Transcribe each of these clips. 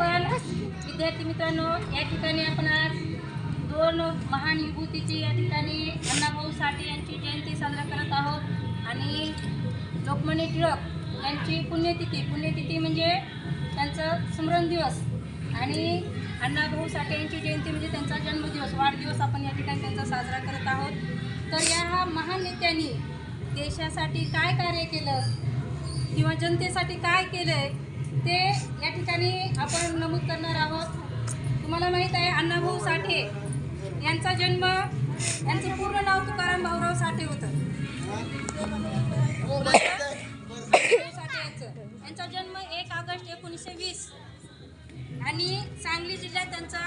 आपण विद्यार्थी मित्रांनो या ठिकाणी आपण आज दोन महान विभूतीची या ठिकाणी अण्णाभाऊ साठे यांची जयंती साजरा करत आहोत. आणि लोकमान्य टिळक यांची पुण्यतिथी पुण्यतिथी म्हणजे त्यांचं स्मरण दिवस. आणि अण्णाभाऊ साठे यांची जयंती म्हणजे त्यांचा जन्मदिवस. वाढदिवस आपण या ठिकाणी त्यांचा साजरा करत आहोत. तर या महान नेत्यांनी देशासाठी काय कार्य केलं? किंवा जनतेसाठी काय केलं आहे ते या ठिकाणी आपण नमूद करणार आहोत. तुम्हाला माहीत आहे अण्णाभाऊ साठे यांचा जन्म यांचं पूर्ण नाव तुकाराम भाऊराव साठे होतं. भाऊराव साठे यांचं. जन्म एक ऑगस्ट एकोणीसशे वीस. आणि सांगली जिल्ह्यात त्यांचा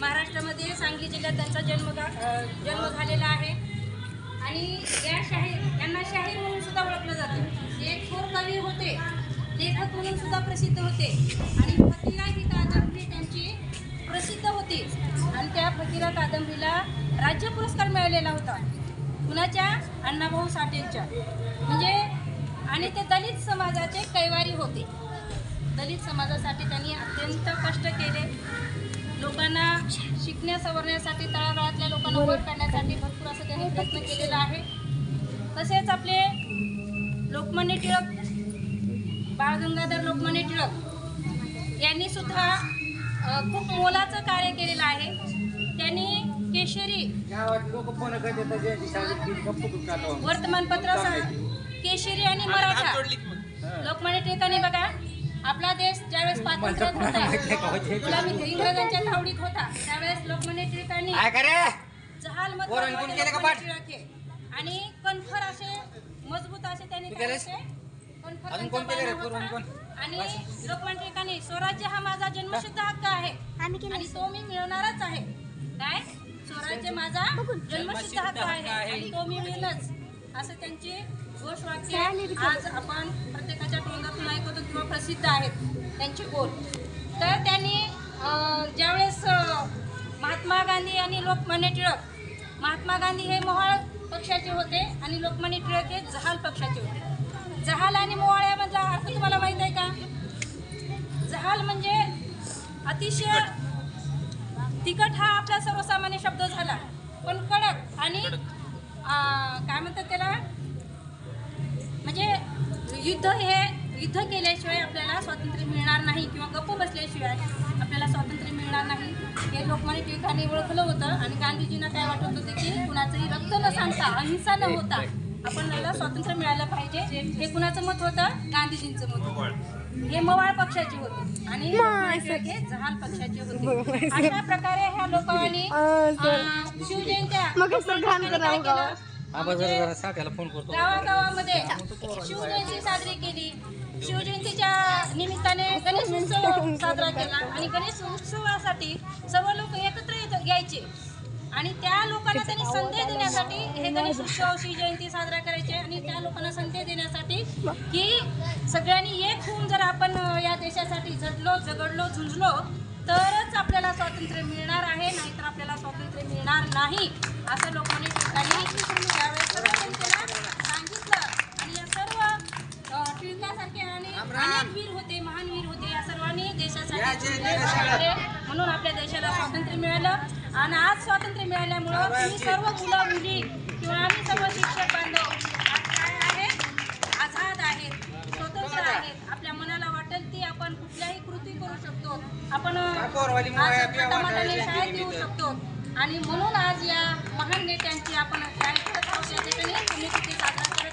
महाराष्ट्रामध्ये सांगली जिल्ह्यात त्यांचा जन्म जन्म झालेला आहे. आणि या शाहीर यांना शाहीर म्हणून सुद्धा ओळखलं जातं. एक थोर कवी होते. लेखक म्हणून सुद्धा प्रसिद्ध होते. आणि फकीरा ही कादंबरी त्यांची प्रसिद्ध होती. आणि त्या फकीरा कादंबरीला राज्य पुरस्कार मिळालेला होता. कुणाच्या? अण्णाभाऊ साठेंच्या. म्हणजे आणि ते दलित समाजाचे कैवारी होते. दलित समाजासाठी त्यांनी अत्यंत कष्ट केले. लोकांना शिकण्या सवरण्यासाठी तळागाळातल्या लोकांना वर काढण्यासाठी भरपूर असं त्यांनी प्रयत्न केलेला आहे. तसेच आपले लोकमान्य टिळक बाळ गंगाधर लोकमान्य टिळक यांनी सुद्धा खूप मोलाचं कार्य केलेलं आहे त्यांनी केशरी. वर्तमानपत्रासह केशरी आणि मराठा लोकमान्य टिळकांनी बघा आपला देश ज्यावेळेस गुलामी इंग्रजांच्या तावडीत होता त्यावेळेस लोकमान्य टिळकांनी जहाल? आणि कणखर असे मजबूत असे त्यांनी कोण? आणि स्वराज्य हा माझा जन्मसिद्ध हक्क आहे. आणि तो मी मिळवणारच आहे. काय? स्वराज्य माझा जन्मसिद्ध हक्क आहे. आणि तो मी मिळणच असं त्यांची घोषवाक्य आज आपण प्रत्येकाच्या तोंडातून ऐकतो किंवा प्रसिद्ध आहेत त्यांचे बोल तर त्यांनी अं, ज्यावेळेस अं, महात्मा गांधी आणि लोकमान्य टिळक महात्मा गांधी हे मोहाळ पक्षाचे होते आणि लोकमान्य टिळक हे जहाल पक्षाचे होते. जहाल आणि मोहाळ्यामधला अर्थ तुम्हाला माहीत आहे का? जहाल म्हणजे अतिशय तिखट हा आपला सर्वसामान्य शब्द झाला. पण कडक आणि काय म्हणतात त्याला? म्हणजे युद्ध हे युद्ध केल्याशिवाय आपल्याला स्वातंत्र्य मिळणार नाही किंवा गप्प बसल्याशिवाय आपल्याला स्वातंत्र्य मिळणार नाही. हे लोकमान्य टिळकांनी ओळखलं होतं आणि गांधीजींना काय वाटत होतं की कुणाचंही रक्त न सांगता अहिंसा न होता आपल्याला स्वातंत्र्य मिळालं पाहिजे. हे कुणाचं मत होतं? गांधीजींचं मत होतं. हे मवाळ पक्षाचे होते. आणि जहाल पक्षाचे होते. अशा प्रकारे ह्या लोकांनी शिवजयंत्या करतो. गावागावामध्ये शिवजयंती साजरी केली. शिवजयंतीच्या निमित्ताने गणेश उत्सव साजरा केला. आणि गणेश उत्सवासाठी सर्व लोक एकत्र येत यायचे. आणि त्या लोकांना त्यांनी संदेश देण्यासाठी हे गणेश उत्सव शिवजयंती साजरा करायचे आणि त्या लोकांना संदेश देण्यासाठी की सगळ्यांनी एक होऊन जर आपण या देशासाठी झटलो झगडलो झुंजलो तरच आपल्याला स्वातंत्र्य मिळणार आहे नाहीतर आपल्याला स्वातंत्र्य मिळणार नाही असं लोकांनी ठिकाणी सर्व सांगितलं. आणि या सर्व अ, टिळकासारखे आणि अनेक वीर होते महान वीर होते या सर्वांनी देशासाठी. म्हणून आपल्या देशाला स्वातंत्र्य मिळालं. आणि आज स्वातंत्र्य मिळाल्यामुळं तुम्ही सर्व मुलं मुली किंवा आम्ही सर्व शिक्षक बांधव आज काय आहेत आझाद आहेत स्वतंत्र आहेत. आपल्या मनाला वाटेल ती आपण कुठल्याही कृती करू शकतो. आपण शाळेत येऊ शकतो. आणि म्हणून आज या महान नेत्यांची आपण काय करत आहोत. या ठिकाणी पुण्यतिथी साजरी